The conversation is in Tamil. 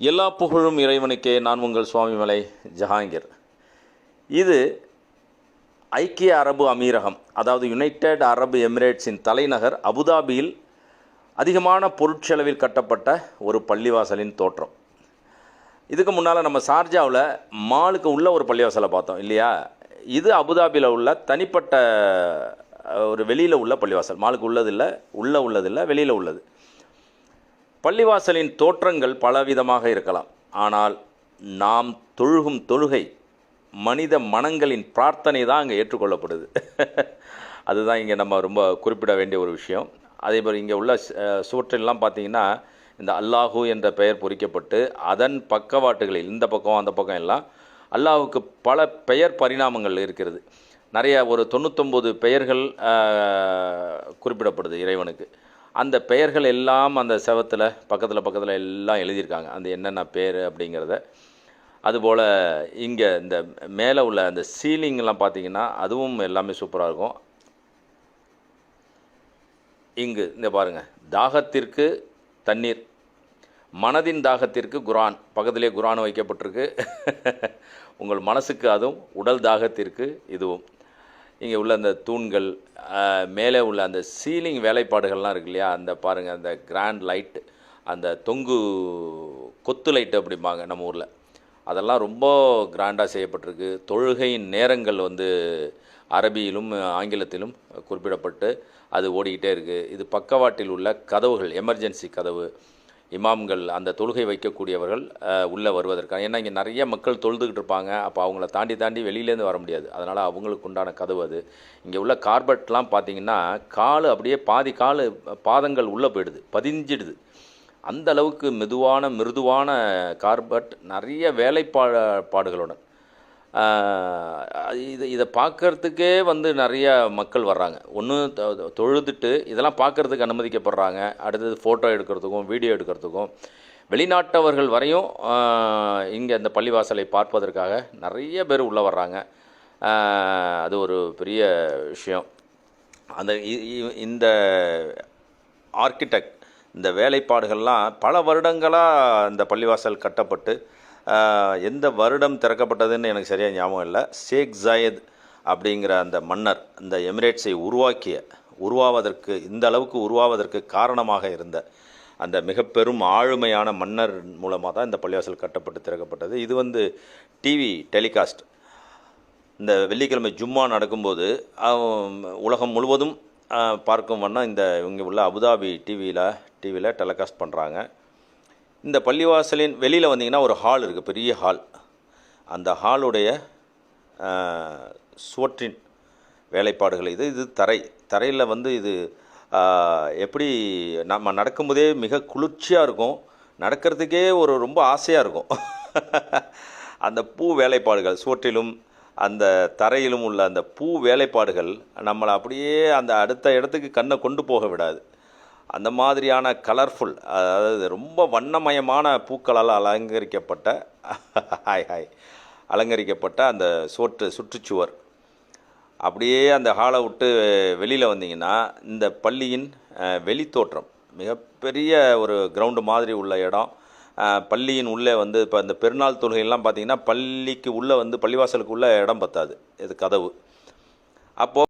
எல்லா புகழும் இறைவனுக்கே நான் உங்கள் சுவாமிமலை ஜஹாங்கீர். இது ஐக்கிய அரபு அமீரகம் அதாவது யுனைடெட் அரபு எமிரேட்ஸின் தலைநகர் அபுதாபியில் அதிகமான பொருட்செலவில் கட்டப்பட்ட ஒரு பள்ளிவாசலின் தோற்றம். இதுக்கு முன்னால் நம்ம ஷார்ஜாவில் மாலுக்கு உள்ள ஒரு பள்ளிவாசலை பார்த்தோம் இல்லையா? இது அபுதாபியில் உள்ள தனிப்பட்ட ஒரு வெளியில் உள்ள பள்ளிவாசல். மாலுக்கு உள்ளதில்லை உள்ளே உள்ளதில்லை வெளியில் உள்ளது. பள்ளிவாசலின் தோற்றங்கள் பலவிதமாக இருக்கலாம். ஆனால் நாம் தொழுகும் தொழுகை மனித மனங்களின் பிரார்த்தனை தான் அங்கே ஏற்றுக்கொள்ளப்படுது. அதுதான் இங்கே நம்ம ரொம்ப குறிப்பிட வேண்டிய ஒரு விஷயம். அதே மாதிரி இங்கே உள்ள சுவற்றிலெலாம் பார்த்தீங்கன்னா இந்த அல்லாஹு என்ற பெயர் பொறிக்கப்பட்டு அதன் பக்கவாட்டுகளில் இந்த பக்கம் அந்த பக்கம் எல்லாம் அல்லாஹுக்கு பல பெயர் பரிணாமங்கள் இருக்கிறது. நிறைய ஒரு தொண்ணூத்தொம்பது பெயர்கள் குறிப்பிடப்படுது இறைவனுக்கு. அந்த பெயர்கள் எல்லாம் அந்த செவத்தில் பக்கத்தில் பக்கத்தில் எல்லாம் எழுதியிருக்காங்க. அந்த என்னென்ன பேர் அப்படிங்கிறத. அதுபோல் இங்கே இந்த மேலே உள்ள அந்த சீலிங்லாம் பார்த்தீங்கன்னா அதுவும் எல்லாமே சூப்பராக இருக்கும். இங்கு இந்த பாருங்க. தாகத்திற்கு தண்ணீர். மனதின் தாகத்திற்கு குரான். பக்கத்திலே குரான் வைக்கப்பட்டிருக்கு. உங்கள் மனசுக்கு அதுவும் உடல் தாகத்திற்கு இதுவும். இங்கே உள்ள அந்த தூண்கள் மேலே உள்ள அந்த சீலிங் வேலைப்பாடுகள்லாம் இருக்கு இல்லையா? அந்த பாருங்கள் அந்த கிராண்ட் லைட் அந்த தொங்கு கொத்து லைட் அப்படிம்பாங்க நம்ம ஊரில். அதெல்லாம் ரொம்ப கிராண்டாக செய்யப்பட்டிருக்கு. தொழுகையின் நேரங்கள் வந்து அரபியிலும் ஆங்கிலத்திலும் குறிப்பிடப்பட்டு அது ஓடிக்கிட்டே இருக்குது இது பக்கவாட்டில் உள்ள கதவுகள் எமர்ஜென்சி கதவு. இமாம்கள் அந்த தொழுகை வைக்கக்கூடியவர்கள் உள்ளே வருவதற்கான ஏன்னா இங்கே நிறைய மக்கள் தொழுதுகிட்டு இருப்பாங்க. அப்போ அவங்கள தாண்டி தாண்டி வெளியிலேருந்து வர முடியாது. அதனால் அவங்களுக்கு உண்டான கதவு அது. இங்கே உள்ள கார்பெட்லாம் பார்த்தீங்கன்னா கால் அப்படியே பாதி கால் பாதங்கள் உள்ளே போயிடுது. பதிஞ்சிடுது. அந்த அளவுக்கு மெதுவான மிருதுவான கார்பெட் நிறைய வேலைப்பா பாடுகளுடன் இது இதை பார்க்கறதுக்கே வந்து நிறைய மக்கள் வர்றாங்க. ஒன்று தொழுதுட்டு இதெல்லாம் பார்க்கறதுக்கு அனுமதிக்கப்படுறாங்க. அடுத்தது ஃபோட்டோ எடுக்கிறதுக்கும் வீடியோ எடுக்கிறதுக்கும். வெளிநாட்டவர்கள் வரையும் இங்கே அந்த பள்ளிவாசலை பார்ப்பதற்காக நிறைய பேர் உள்ளே வர்றாங்க. அது ஒரு பெரிய விஷயம். அந்த இ- இ- இந்த ஆர்கிடெக்ட் இந்த வேலைப்பாடுகள்லாம் பல வருடங்களாக இந்த பள்ளிவாசல் கட்டப்பட்டு எந்த வருடம் திறக்கப்பட்டதுன்னு எனக்கு சரியாக ஞாபகம் இல்லை. ஷேக் ஜாயத் அப்படிங்கிற அந்த மன்னர் இந்த எமிரேட்ஸை உருவாக்கிய உருவாவதற்கு இந்த அளவுக்கு உருவாவதற்கு காரணமாக இருந்த அந்த மிக பெரும் ஆளுமையான மன்னர் மூலமாக தான் இந்த பள்ளிவாசல் கட்டப்பட்டு திறக்கப்பட்டது. இது வந்து டிவி டெலிகாஸ்ட் இந்த வெள்ளிக்கிழமை ஜும்மா நடக்கும்போது உலகம் முழுவதும் பார்க்கும் வண்ணம் இந்த இங்கே உள்ள அபுதாபி டிவியில் டிவியில் டெலிகாஸ்ட் பண்ணுறாங்க இந்த பள்ளிவாசலின் வெளியில் வந்தீங்கன்னா ஒரு ஹால் இருக்குது பெரிய ஹால் அந்த ஹாலுடைய சுவற்றின் வேலைப்பாடுகள். இது இது தரை. தரையில் வந்து இது எப்படி நம்ம நடக்கும்போதே மிக குளிர்ச்சியாக இருக்கும். நடக்கிறதுக்கே ஒரு ரொம்ப ஆசையாக இருக்கும். அந்த பூ வேலைப்பாடுகள் சுவற்றிலும் அந்த தரையிலும் உள்ள அந்த பூ வேலைப்பாடுகள் நம்மளை அப்படியே அந்த அடுத்த இடத்துக்கு கண்ணை கொண்டு போக விடாது. அந்த மாதிரியான கலர்ஃபுல் அதாவது ரொம்ப வண்ணமயமான பூக்களால் அலங்கரிக்கப்பட்ட ஹாய் ஹாய் அலங்கரிக்கப்பட்ட அந்த சோற்று சுற்றுச்சுவர். அப்படியே அந்த ஹாலை விட்டு வெளியில் வந்தீங்கன்னா இந்த பள்ளியின் வெளித்தோற்றம் மிகப்பெரிய ஒரு கிரவுண்டு மாதிரி உள்ள இடம். பள்ளியின் உள்ளே வந்து இப்போ இந்த பெருநாள் தொழுகையெல்லாம் பார்த்தீங்கன்னா பள்ளிக்கு உள்ளே வந்து பள்ளிவாசலுக்கு உள்ள இடம் பத்தாது இது கதவு. அப்போது